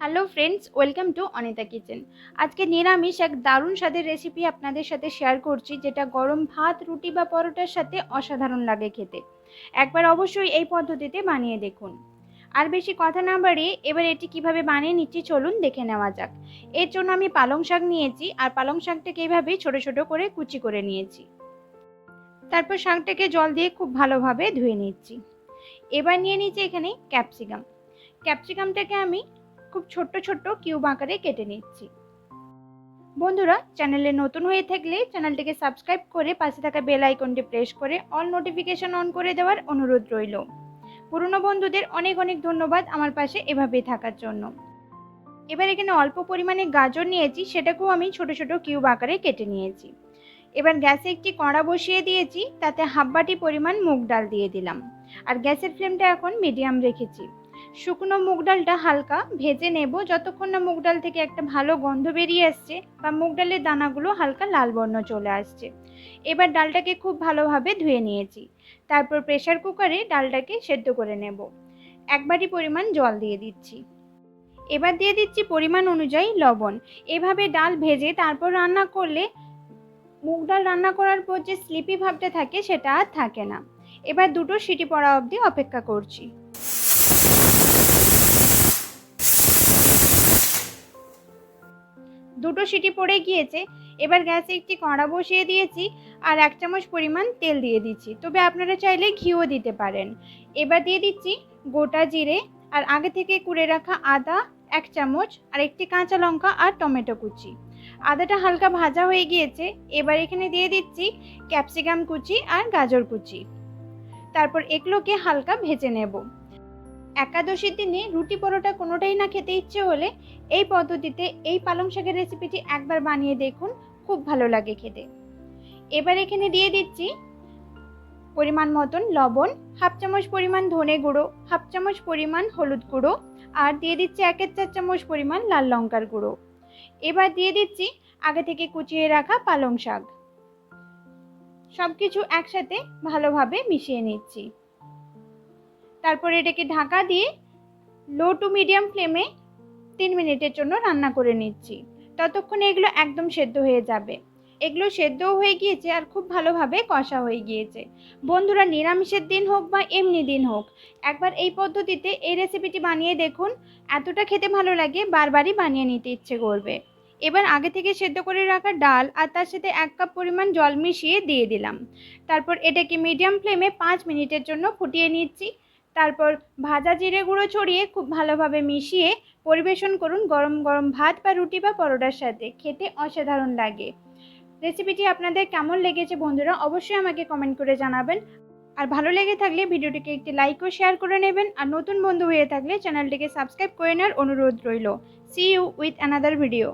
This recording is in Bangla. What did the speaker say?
Hello friends welcome to Anita kitchen আজকে নিরামিষ এক দারুণ স্বাদের রেসিপি আপনাদের সাথে শেয়ার করছি, যেটা গরম ভাত, রুটি বা পরোটার সাথে অসাধারণ লাগে খেতে। একবার অবশ্যই এই পদ্ধতিতে বানিয়ে দেখুন। আর বেশি কথা না বাড়িয়ে, এবার এটি কীভাবে বানিয়ে নিচ্ছি চলুন দেখে নেওয়া যাক। এর জন্য আমি পালং শাক নিয়েছি, আর পালং শাকটাকে এইভাবে ছোট ছোট করে কুচি করে নিয়েছি। তারপর শাকটাকে জল দিয়ে খুব ভালোভাবে ধুয়ে নিচ্ছি। এবার নিয়ে নিচ্ছি এখানে ক্যাপসিকাম ক্যাপসিকামটাকে আমি খুব ছোট্ট ছোট্ট কিউব আকারে কেটে নিচ্ছি। বন্ধুরা, চ্যানেলে নতুন হয়ে থাকলে চ্যানেলটিকে সাবস্ক্রাইব করে পাশে থাকা বেল আইকনটি প্রেস করে অল নোটিফিকেশন অন করে দেওয়ার অনুরোধ রইল। পুরনো বন্ধুদের অনেক অনেক ধন্যবাদ আমার পাশে এভাবেই থাকার জন্য। এবার এখানে অল্প পরিমাণে গাজর নিয়েছি, সেটাকেও আমি ছোট ছোট কিউব আকারে কেটে নিয়েছি। এবার গ্যাসে একটি কড়া বসিয়ে দিয়েছি, তাতে হাফ বাটি পরিমাণ মুগ ডাল দিয়ে দিলাম। আর গ্যাসের ফ্লেমটা এখন মিডিয়াম রেখেছি। শুকনো মুগ ডালটা হালকা ভেজে নেব। যতক্ষণ না মুগ ডাল থেকে একটা ভালো গন্ধ বেরিয়ে আসছে বা মুগ ডালের দানাগুলো হালকা লাল বর্ণ চলে আসছে। এবার ডালটাকে খুব ভালোভাবে ধুয়ে নিয়েছি। তারপর প্রেশার কুকারে ডালটাকে সেদ্ধ করে নেব। এক বাটি পরিমাণ জল দিয়ে দিচ্ছি। এবার দিয়ে দিচ্ছি পরিমাণ অনুযায়ী লবণ। এভাবে ডাল ভেজে তারপর রান্না করলে মুগ ডাল রান্না করার পর যে স্লিপি ভাবটা থাকে সেটা আর থাকে না। এবার দুটো সিটি পড়া অবধি অপেক্ষা করছি। দুটো সিটি পড়ে গিয়েছে। এবার গ্যাসে একটি কড়া বসিয়ে দিয়েছি আর এক চামচ পরিমাণ তেল দিয়ে দিচ্ছি। তবে আপনারা চাইলে ঘিও দিতে পারেন। এবার দিয়ে দিচ্ছি গোটা জিরে আর আগে থেকে কুড়ে রাখা আদা, এক চামচ আর একটি কাঁচা লঙ্কা আর টমেটো কুচি। আদাটা হালকা ভাজা হয়ে গিয়েছে। এবার এখানে দিয়ে দিচ্ছি ক্যাপসিকাম কুচি আর গাজর কুচি। তারপর এগুলোকে হালকা ভেজে নেব। একাদশীর দিনে রুটি পরোটা কোনোটাই না খেতে ইচ্ছে হলে এই পদ্ধতিতে এই পালং শাকের রেসিপিটি একবার বানিয়ে দেখুন, খুব ভালো লাগে খেতে। এবার এখানে দিয়ে দিচ্ছি পরিমাণ মতন লবণ, হাফ চামচ পরিমাণ ধনে গুঁড়ো, হাফ চামচ পরিমাণ হলুদ গুঁড়ো আর দিয়ে দিচ্ছি একের চার চামচ পরিমাণ লাল লঙ্কার গুঁড়ো। এবার দিয়ে দিচ্ছি আগে থেকে কুচিয়ে রাখা পালং শাক। সব কিছু একসাথে ভালোভাবে মিশিয়ে নিচ্ছি। তারপর এটাকে ঢাকা দিয়ে লো টু মিডিয়াম ফ্লেমে তিন মিনিটের জন্য রান্না করে নিচ্ছি। ততক্ষণে এগুলো একদম সেদ্ধ হয়ে যাবে। এগুলো সেদ্ধও হয়ে গিয়েছে আর খুব ভালোভাবে কষা হয়ে গিয়েছে। বন্ধুরা, নিরামিষের দিন হোক বা এমনি দিন হোক, একবার এই পদ্ধতিতে এই রেসিপিটি বানিয়ে দেখুন। এতটা খেতে ভালো লাগে, বারবারই বানিয়ে নিতে ইচ্ছে করবে। এবার আগে থেকে সেদ্ধ করে রাখা ডাল আর তার সাথে এক কাপ পরিমাণ জল মিশিয়ে দিয়ে দিলাম। তারপর এটাকে মিডিয়াম ফ্লেমে পাঁচ মিনিটের জন্য ফুটিয়ে নিচ্ছি। তারপর ভাজা জিরে গুঁড়ো ছড়িয়ে খুব ভালোভাবে মিশিয়ে পরিবেশন করুন গরম গরম ভাত বা রুটি বা পরোটার সাথে। খেতে অসাধারণ লাগে। রেসিপিটি আপনাদের কেমন লেগেছে বন্ধুরা অবশ্যই আমাকে কমেন্ট করে জানাবেন। আর ভালো লেগে থাকলে ভিডিওটিকে একটি লাইক ও শেয়ার করে নেবেন। আর নতুন বন্ধু হয়ে থাকলে চ্যানেলটিকে সাবস্ক্রাইব করে নেওয়ার অনুরোধ রইল। See you with another video